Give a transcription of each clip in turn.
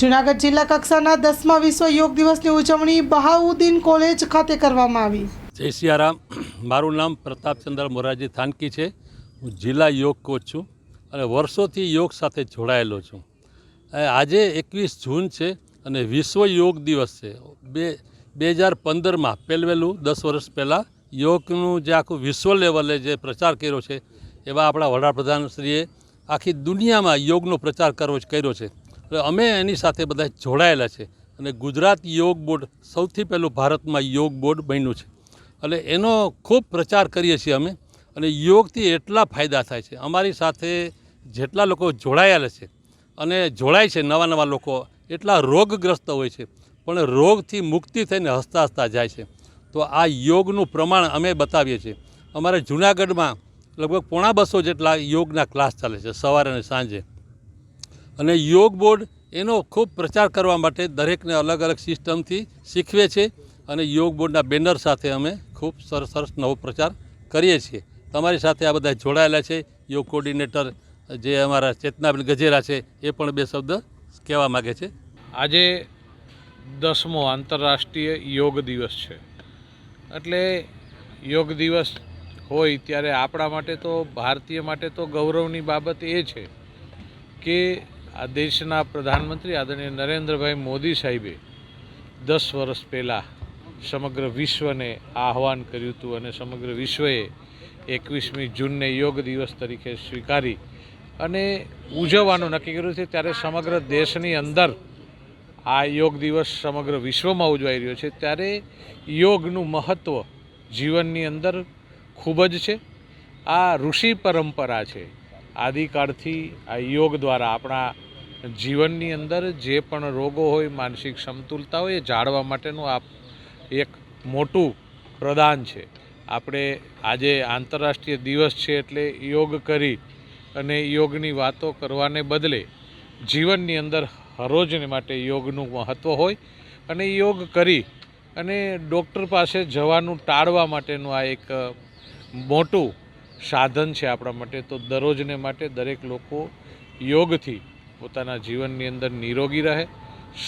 જુનાગઢ જિલ્લા કક્ષાના દસમા વિશ્વ યોગ દિવસની ઉજવણી બહાઉદ્દીન કોલેજ ખાતે કરવામાં આવી. જય સિયારામ. મારું નામ પ્રતાપચંદ્ર મોરારજી થાનકી છે. હું જિલ્લા યોગ કોચ છું અને વર્ષોથી યોગ સાથે જોડાયેલો છું. આજે એકવીસ જૂન છે અને વિશ્વ યોગ દિવસ છે. બે બે હજાર પંદરમાં પહેલવેલું દસ વર્ષ પહેલાં યોગનું જે આખું વિશ્વ લેવલે જે પ્રચાર કર્યો છે, એવા આપણા વડાપ્રધાનશ્રીએ આખી દુનિયામાં યોગનો પ્રચાર કરવો કર્યો છે. અમે એની સાથે બધા જોડાયેલા છે અને ગુજરાત યોગ બોર્ડ સૌથી પહેલું ભારતમાં યોગ બોર્ડ બન્યું છે. એટલે એનો ખૂબ પ્રચાર કરીએ છીએ અમે અને યોગથી એટલા ફાયદા થાય છે. અમારી સાથે જેટલા લોકો જોડાયેલા છે અને જોડાય છે, નવા નવા લોકો, એટલા રોગગ્રસ્ત હોય છે, પણ રોગથી મુક્તિ થઈને હસતા હસતા જાય છે. તો આ યોગનું પ્રમાણ અમે બતાવીએ છીએ. અમારે જુનાગઢમાં લગભગ પોણા બસો જેટલા યોગના ક્લાસ ચાલે છે, સવારે અને સાંજે. અને યોગ બોર્ડ એનો ખૂબ પ્રચાર કરવા માટે દરેકને અલગ અલગ સિસ્ટમથી શીખવે છે અને યોગ બોર્ડના બેનર સાથે અમે ખૂબ સરસ સરસ નવો પ્રચાર કરીએ છીએ. તમારી સાથે આ બધા જોડાયેલા છે. યોગ કોર્ડિનેટર જે અમારા ચેતનાબેન ગજેરા છે એ પણ બે શબ્દ કહેવા માગે છે. આજે દસમો આંતરરાષ્ટ્રીય યોગ દિવસ છે. એટલે યોગ દિવસ હોય ત્યારે આપણા માટે તો, ભારતીય માટે તો ગૌરવની બાબત એ છે કે આ દેશના પ્રધાનમંત્રી આદરણીય નરેન્દ્રભાઈ મોદી સાહેબે દસ વર્ષ પહેલાં સમગ્ર વિશ્વને આહવાન કર્યું હતું અને સમગ્ર વિશ્વએ એકવીસમી જૂનને યોગ દિવસ તરીકે સ્વીકારી અને ઉજવવાનું નક્કી કર્યું છે. ત્યારે સમગ્ર દેશની અંદર આ યોગ દિવસ સમગ્ર વિશ્વમાં ઉજવાઈ રહ્યો છે. ત્યારે યોગનું મહત્ત્વ જીવનની અંદર ખૂબ જ છે. આ ઋષિ પરંપરા છે. આદિકાળથી આ યોગ દ્વારા આપણા જીવનની અંદર જે પણ રોગો હોય, માનસિક સમતુલતા હોય, એ જાળવા માટેનું આ એક મોટું પ્રદાન છે. આપણે આજે આંતરરાષ્ટ્રીય દિવસ છે એટલે યોગ કરી અને યોગની વાતો કરવાને બદલે જીવનની અંદર હરોજને માટે યોગનું મહત્ત્વ હોય અને યોગ કરી અને ડૉક્ટર પાસે જવાનું ટાળવા માટેનું આ એક મોટું સાધન છે આપણા માટે, તો દરરોજને માટે દરેક લોકો યોગથી પોતાના જીવનની અંદર નિરોગી રહે,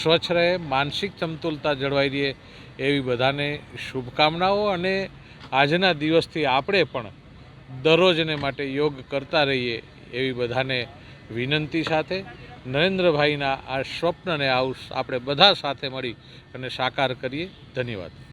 સ્વચ્છ રહે, માનસિક સમતુલતા જળવાઈ રહે એવી બધાને શુભકામનાઓ અને આજના દિવસથી આપણે પણ દરરોજને માટે યોગ કરતા રહીએ એવી બધાને વિનંતી સાથે, નરેન્દ્રભાઈના આ સ્વપ્નને આવું આપણે બધા સાથે મળી અને સાકાર કરીએ. ધન્યવાદ.